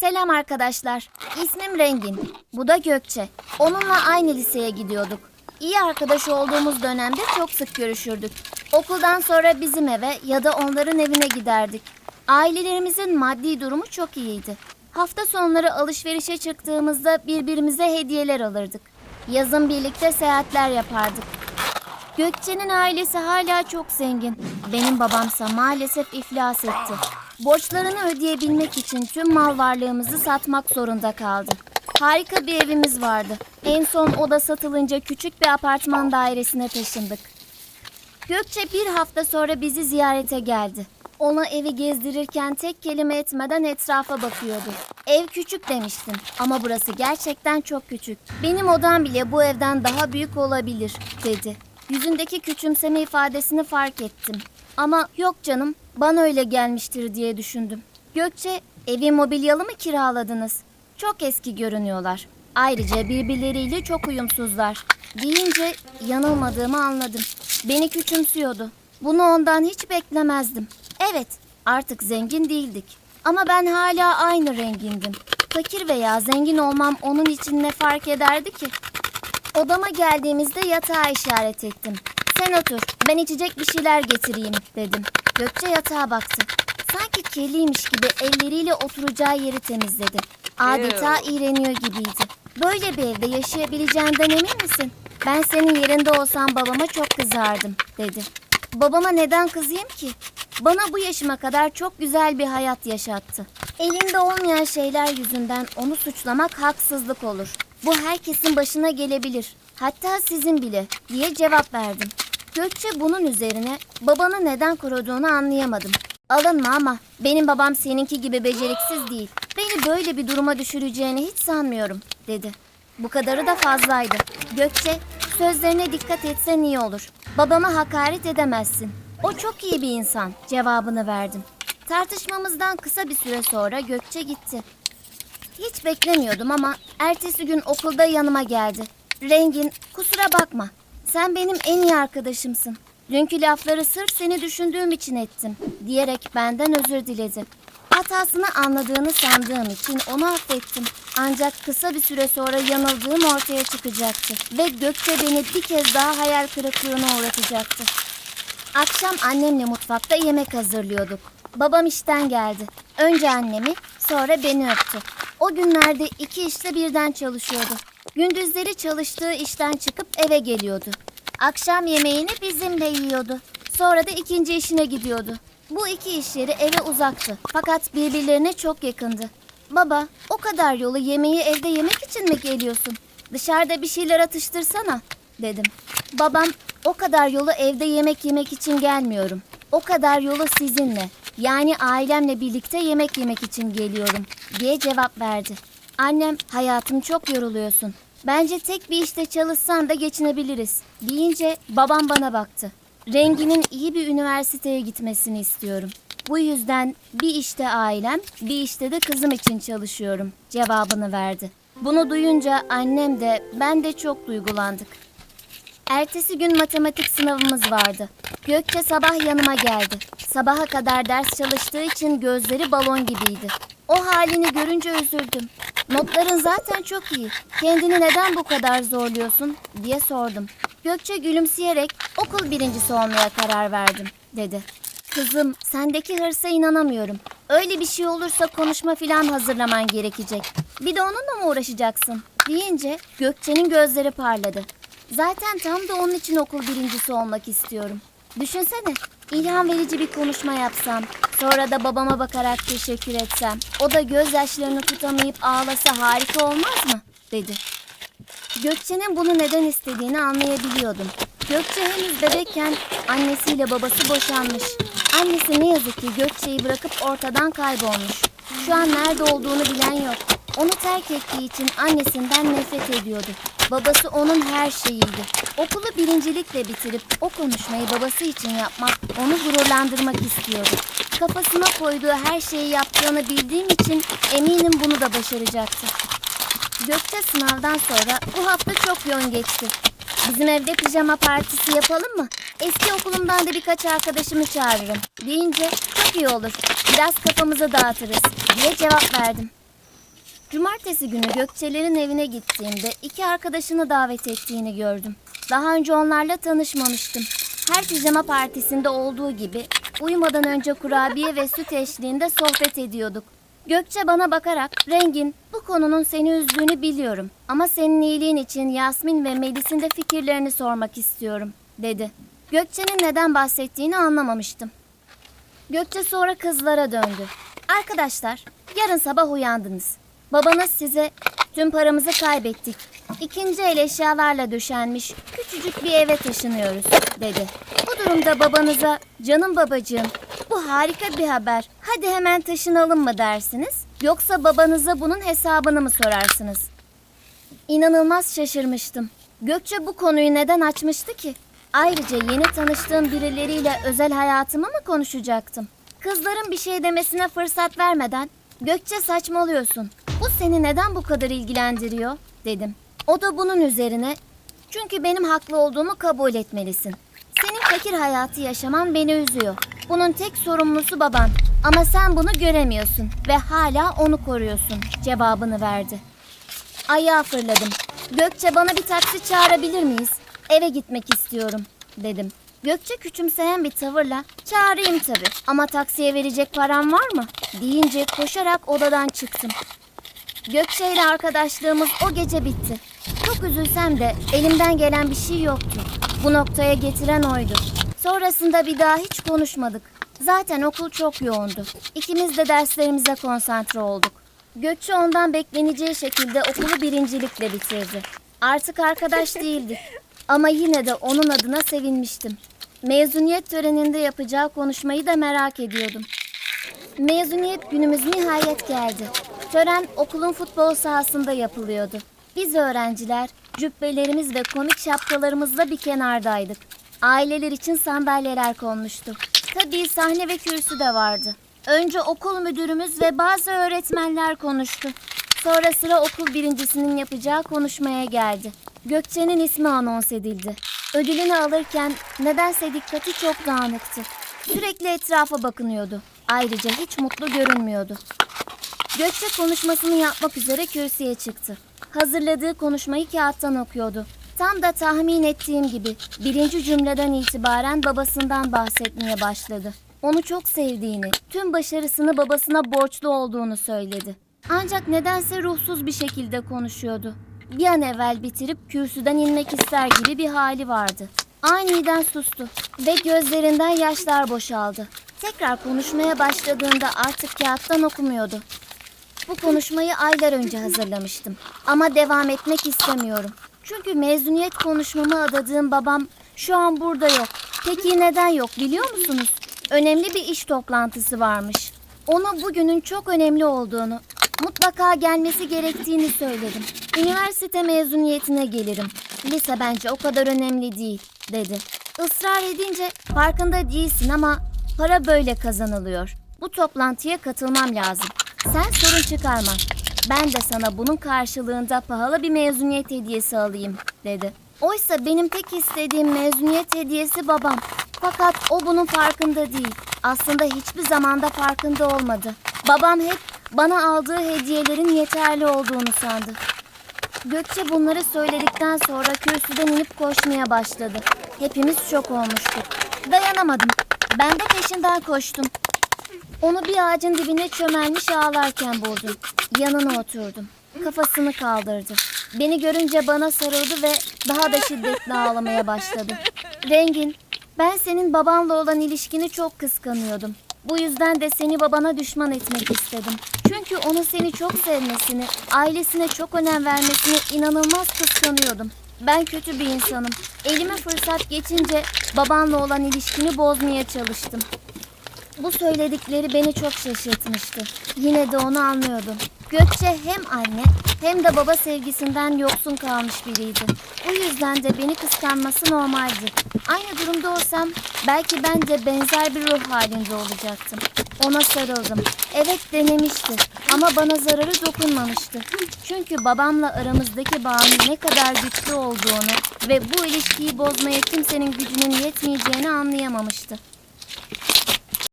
Selam arkadaşlar. İsmim Rengin. Bu da Gökçe. Onunla aynı liseye gidiyorduk. İyi arkadaş olduğumuz dönemde çok sık görüşürdük. Okuldan sonra bizim eve ya da onların evine giderdik. Ailelerimizin maddi durumu çok iyiydi. Hafta sonları alışverişe çıktığımızda birbirimize hediyeler alırdık. Yazın birlikte seyahatler yapardık. Gökçe'nin ailesi hala çok zengin. Benim babamsa maalesef iflas etti. Borçlarını ödeyebilmek için tüm mal varlığımızı satmak zorunda kaldı. Harika bir evimiz vardı. En son o da satılınca küçük bir apartman dairesine taşındık. Gökçe bir hafta sonra bizi ziyarete geldi. Ona evi gezdirirken tek kelime etmeden etrafa bakıyordu. Ev küçük demiştim ama burası gerçekten çok küçük. Benim odam bile bu evden daha büyük olabilir dedi. Yüzündeki küçümseme ifadesini fark ettim. Ama yok canım bana öyle gelmiştir diye düşündüm. Gökçe evi mobilyalı mı kiraladınız? Çok eski görünüyorlar. Ayrıca birbirleriyle çok uyumsuzlar. Deyince yanılmadığımı anladım. Beni küçümsüyordu. Bunu ondan hiç beklemezdim. Evet, artık zengin değildik. Ama ben hala aynı rengindim. Fakir veya zengin olmam onun için ne fark ederdi ki? Odama geldiğimizde yatağa işaret ettim. Sen otur, ben içecek bir şeyler getireyim dedim. Gökçe yatağa baktı. Sanki kirliymiş gibi elleriyle oturacağı yeri temizledi. Adeta iğreniyor gibiydi. Böyle bir evde yaşayabileceğinden emin misin? Ben senin yerinde olsam babama çok kızardım dedi. Babama neden kızayım ki? Bana bu yaşıma kadar çok güzel bir hayat yaşattı. Elinde olmayan şeyler yüzünden onu suçlamak haksızlık olur. Bu herkesin başına gelebilir. Hatta sizin bile diye cevap verdim. Gökçe bunun üzerine babanı neden koruduğunu anlayamadım. Alınma ama benim babam seninki gibi beceriksiz değil. Beni böyle bir duruma düşüreceğini hiç sanmıyorum dedi. Bu kadarı da fazlaydı. Gökçe sözlerine dikkat etsen iyi olur. Babama hakaret edemezsin. O çok iyi bir insan cevabını verdim. Tartışmamızdan kısa bir süre sonra Gökçe gitti. Hiç beklemiyordum ama ertesi gün okulda yanıma geldi. Rengin, kusura bakma. Sen benim en iyi arkadaşımsın. Dünkü lafları sırf seni düşündüğüm için ettim diyerek benden özür diledi. Hatasını anladığını sandığım için onu affettim. Ancak kısa bir süre sonra yanıldığım ortaya çıkacaktı. Ve Gökçe beni bir kez daha hayal kırıklığına uğratacaktı. Akşam annemle mutfakta yemek hazırlıyorduk. Babam işten geldi. Önce annemi, sonra beni öptü. O günlerde iki işte birden çalışıyordu. Gündüzleri çalıştığı işten çıkıp eve geliyordu. Akşam yemeğini bizimle yiyordu. Sonra da ikinci işine gidiyordu. Bu iki iş yeri eve uzaktı. Fakat birbirlerine çok yakındı. Baba, o kadar yolu yemeği evde yemek için mi geliyorsun? Dışarıda bir şeyler atıştırsana, dedim. Babam, o kadar yolu evde yemek yemek için gelmiyorum. O kadar yolu sizinle, yani ailemle birlikte yemek yemek için geliyorum, diye cevap verdi. Annem, hayatım çok yoruluyorsun. Bence tek bir işte çalışsan da geçinebiliriz, deyince babam bana baktı. Renginin iyi bir üniversiteye gitmesini istiyorum. Bu yüzden bir işte ailem, bir işte de kızım için çalışıyorum cevabını verdi. Bunu duyunca annem de ben de çok duygulandık. Ertesi gün matematik sınavımız vardı. Gökçe sabah yanıma geldi. Sabaha kadar ders çalıştığı için gözleri balon gibiydi. O halini görünce üzüldüm. Notların zaten çok iyi. Kendini neden bu kadar zorluyorsun diye sordum. Gökçe gülümseyerek okul birincisi olmaya karar verdim dedi. Kızım sendeki hırsa inanamıyorum. Öyle bir şey olursa konuşma filan hazırlaman gerekecek. Bir de onunla mı uğraşacaksın? Deyince Gökçe'nin gözleri parladı. Zaten tam da onun için okul birincisi olmak istiyorum. Düşünsene, ilham verici bir konuşma yapsam, sonra da babama bakarak teşekkür etsem, o da gözyaşlarını tutamayıp ağlasa harika olmaz mı? dedi. Gökçe'nin bunu neden istediğini anlayabiliyordum. Gökçe henüz bebekken annesiyle babası boşanmış. Annesi ne yazık ki Gökçe'yi bırakıp ortadan kaybolmuş. Şu an nerede olduğunu bilen yok. Onu terk ettiği için annesinden nefret ediyordu. Babası onun her şeyiydi. Okulu birincilikle bitirip o konuşmayı babası için yapmak onu gururlandırmak istiyordu. Kafasına koyduğu her şeyi yaptığını bildiğim için eminim bunu da başaracaktı. Gökçe sınavdan sonra bu hafta çok yoğun geçti. Bizim evde pijama partisi yapalım mı? Eski okulumdan da birkaç arkadaşımı çağırırım. Deyince çok iyi olur. Biraz kafamızı dağıtırız diye cevap verdim. Cumartesi günü Gökçelerin evine gittiğimde iki arkadaşını davet ettiğini gördüm. Daha önce onlarla tanışmamıştım. Her pijama partisinde olduğu gibi uyumadan önce kurabiye ve süt eşliğinde sohbet ediyorduk. Gökçe bana bakarak Rengin bu konunun seni üzdüğünü biliyorum ama senin iyiliğin için Yasmin ve Melis'in de fikirlerini sormak istiyorum dedi. Gökçe'nin neden bahsettiğini anlamamıştım. Gökçe sonra kızlara döndü. Arkadaşlar, yarın sabah uyandınız. Babanız size tüm paramızı kaybettik. İkinci el eşyalarla döşenmiş küçücük bir eve taşınıyoruz dedi. Bu durumda babanıza canım babacığım bu harika bir haber. Hadi hemen taşınalım mı dersiniz? Yoksa babanıza bunun hesabını mı sorarsınız? İnanılmaz şaşırmıştım. Gökçe bu konuyu neden açmıştı ki? Ayrıca yeni tanıştığım birileriyle özel hayatımı mı konuşacaktım? Kızların bir şey demesine fırsat vermeden Gökçe saçmalıyorsun. Bu seni neden bu kadar ilgilendiriyor? dedim. O da bunun üzerine çünkü benim haklı olduğumu kabul etmelisin. Senin fakir hayatı yaşaman beni üzüyor. Bunun tek sorumlusu baban. Ama sen bunu göremiyorsun ve hala onu koruyorsun cevabını verdi. Ayağa fırladım. Gökçe bana bir taksi çağırabilir miyiz? Eve gitmek istiyorum dedim. Gökçe küçümseyen bir tavırla çağırayım tabii ama taksiye verecek param var mı? Deyince koşarak odadan çıktım. Gökçe ile arkadaşlığımız o gece bitti. Çok üzülsem de elimden gelen bir şey yoktu. Bu noktaya getiren oydu. Sonrasında bir daha hiç konuşmadık. Zaten okul çok yoğundu. İkimiz de derslerimize konsantre olduk. Gökçe ondan bekleneceği şekilde okulu birincilikle bitirdi. Artık arkadaş değildik. Ama yine de onun adına sevinmiştim. Mezuniyet töreninde yapacağı konuşmayı da merak ediyordum. Mezuniyet günümüz nihayet geldi. Tören okulun futbol sahasında yapılıyordu. Biz öğrenciler cübbelerimiz ve komik şapkalarımızla bir kenardaydık. Aileler için sandalyeler konmuştu. Tabii sahne ve kürsü de vardı. Önce okul müdürümüz ve bazı öğretmenler konuştu. Sonra sıra okul birincisinin yapacağı konuşmaya geldi. Gökçe'nin ismi anons edildi. Ödülünü alırken nedense dikkati çok dağınıktı. Sürekli etrafa bakınıyordu. Ayrıca hiç mutlu görünmüyordu. Gökçe konuşmasını yapmak üzere kürsüye çıktı. Hazırladığı konuşmayı kağıttan okuyordu. Tam da tahmin ettiğim gibi birinci cümleden itibaren babasından bahsetmeye başladı. Onu çok sevdiğini, tüm başarısını babasına borçlu olduğunu söyledi. Ancak nedense ruhsuz bir şekilde konuşuyordu. Bir an evvel bitirip kürsüden inmek ister gibi bir hali vardı. Aniden sustu ve gözlerinden yaşlar boşaldı. Tekrar konuşmaya başladığında artık kağıttan okumuyordu. Bu konuşmayı aylar önce hazırlamıştım. Ama devam etmek istemiyorum. Çünkü mezuniyet konuşmamı adadığım babam şu an burada yok. Peki neden yok biliyor musunuz? Önemli bir iş toplantısı varmış. Ona bugünün çok önemli olduğunu, mutlaka gelmesi gerektiğini söyledim. Üniversite mezuniyetine gelirim. Lise bence o kadar önemli değil, dedi. Israr edince farkında değilsin ama para böyle kazanılıyor. Bu toplantıya katılmam lazım. Sen sorun çıkarma. Ben de sana bunun karşılığında pahalı bir mezuniyet hediyesi alayım, dedi. Oysa benim tek istediğim mezuniyet hediyesi babam. Fakat o bunun farkında değil. Aslında hiçbir zamanda farkında olmadı. Babam hep bana aldığı hediyelerin yeterli olduğunu sandı. Gökçe bunları söyledikten sonra kürsüden inip koşmaya başladı. Hepimiz şok olmuştuk. Dayanamadım. Ben de peşinden koştum. Onu bir ağacın dibine çömelmiş ağlarken buldum. Yanına oturdum. Kafasını kaldırdı. Beni görünce bana sarıldı ve daha da şiddetli ağlamaya başladı. Rengin, ben senin babanla olan ilişkini çok kıskanıyordum. Bu yüzden de seni babana düşman etmek istedim. Çünkü onun seni çok sevmesini, ailesine çok önem vermesini inanılmaz kıskanıyordum. Ben kötü bir insanım. Elime fırsat geçince babanla olan ilişkini bozmaya çalıştım. Bu söyledikleri beni çok şaşırtmıştı. Yine de onu anlıyordum. Gökçe hem anne hem de baba sevgisinden yoksun kalmış biriydi. Bu yüzden de beni kıskanması normaldi. Aynı durumda olsam belki ben de benzer bir ruh halinde olacaktım. Ona sarıldım. Evet denemişti ama bana zararı dokunmamıştı. Çünkü babamla aramızdaki bağın ne kadar güçlü olduğunu ve bu ilişkiyi bozmaya kimsenin gücünün yetmeyeceğini anlayamamıştı.